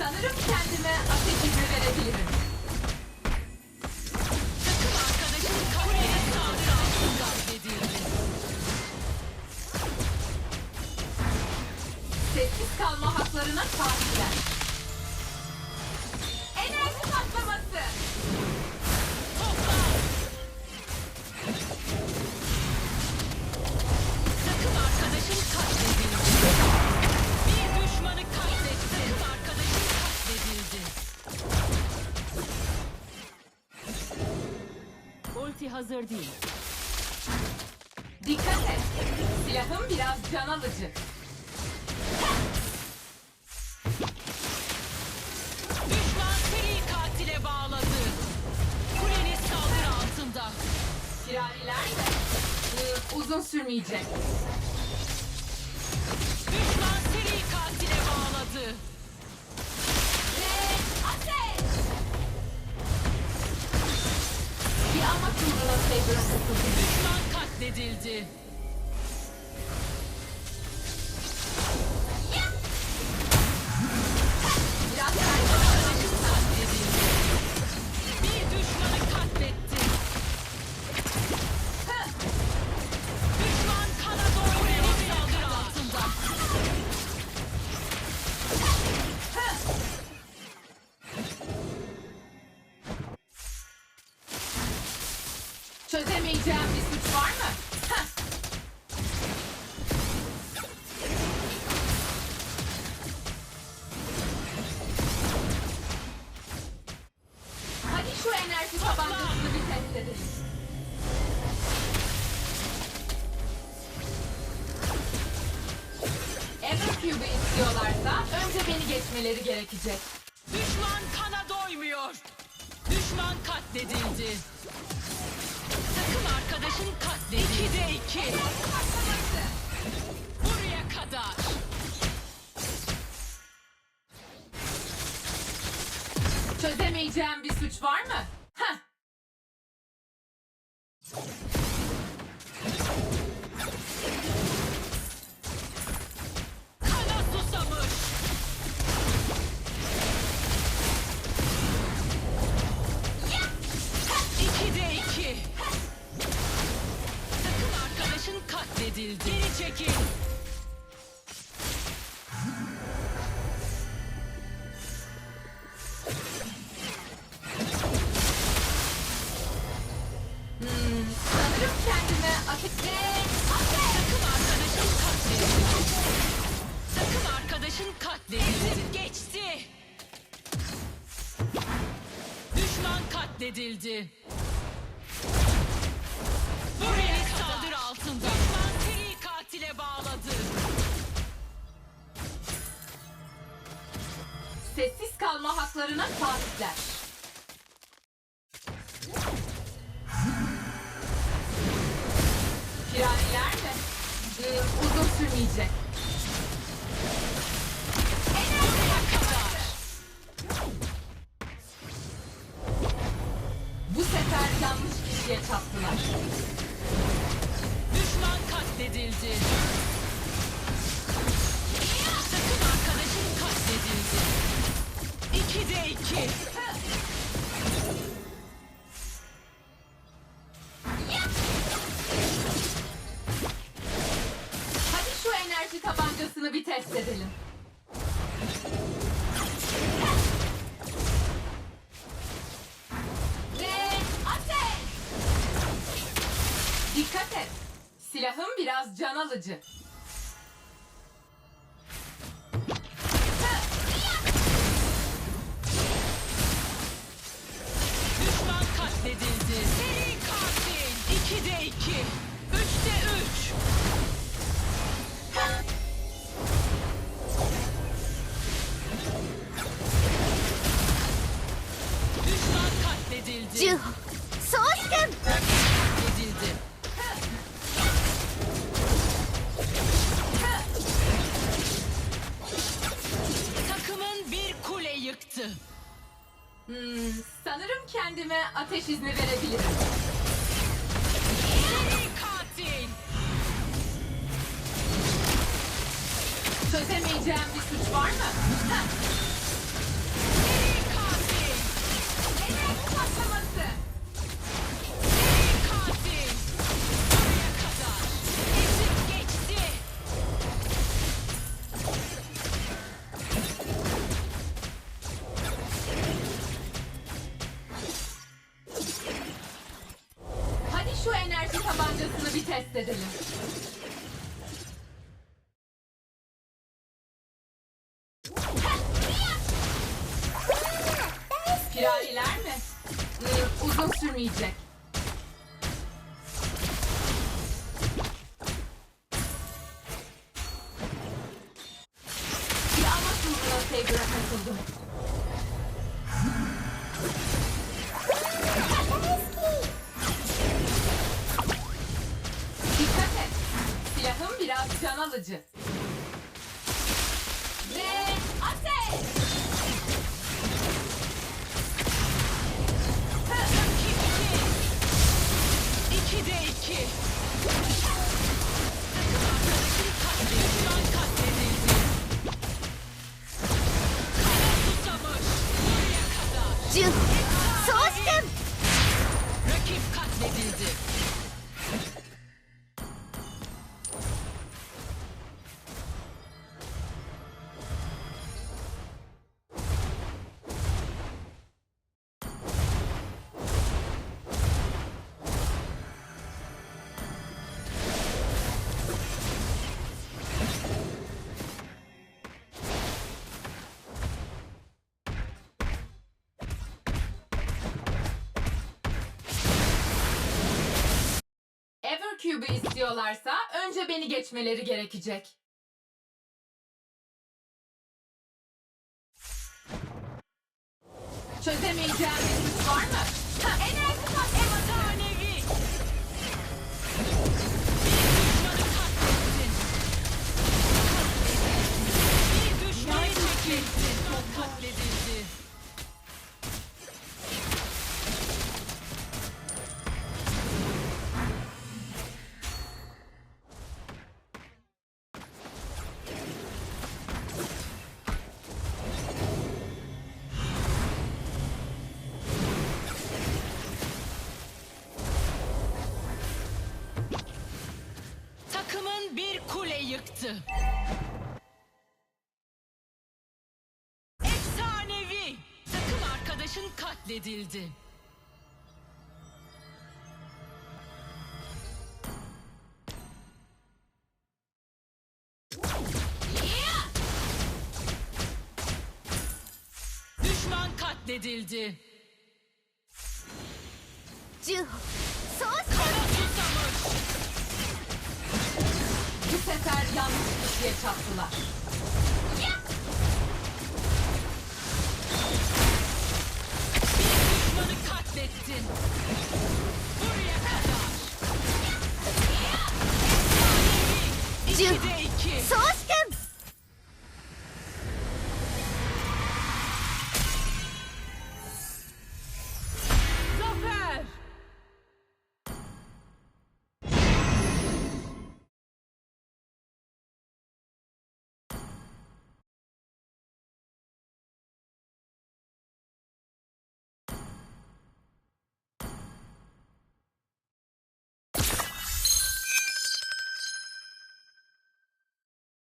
Sanırım kendime ateş izni verebilirim. Takım arkadaşın kuleye saldırı altında edildi. Sessiz kalma haklarına sahipler. Hazır değil. Dikkat et. Silahım biraz can alıcı. Düşman seri katile bağladı. Kuleniz saldırı altında. Firariler de ıı, uzun sürmeyecek. Düşman seri katile bağladı. Düşman katledildi. Bir suç var. Hadi şu enerji tabancasını bir test edelim. Evercube'u istiyorlarsa önce beni geçmeleri gerekecek. Düşman kana doymuyor. Düşman katledildi. Arkadaşın katledildi. İkide iki. Buraya kadar. Çözemeyeceğim bir suç var mı? Düşman katledildi. Buraya saldırı altında. Düşman seri katile bağladı. Sessiz kalma haklarına sahipler. Firariler de ıı, uzun sürmeyecek. Kişiye çattılar. Düşman katledildi. Takım arkadaşın katledildi. İkide iki. Hadi şu enerji tabancasını bir test edelim. Biraz can alıcı. Düşman katledildi. Seri katil. İkide iki. Üçte üç. Düşman katledildi. ジ yıktı. Hmm, sanırım kendime ateş izni verebilirim. Katil. Çözemeyeceğim bir suç var mı? Heh. Tabancasını bir test edelim. Firariler mi? Ee, uzun sürmeyecek. Alıcı. Ve ateş! Rakip iki. İki de iki. Evercube'u istiyorlarsa önce beni geçmeleri gerekecek. Çözemeyeceğim bir var mı? Ha, enerji yıktı. Efsanevi. Takım arkadaşın katledildi. Düşman katledildi. ジ diye çaktılar. Düşmanı katlettin. Buraya kadar. Efsanevi. İkide iki. Sus!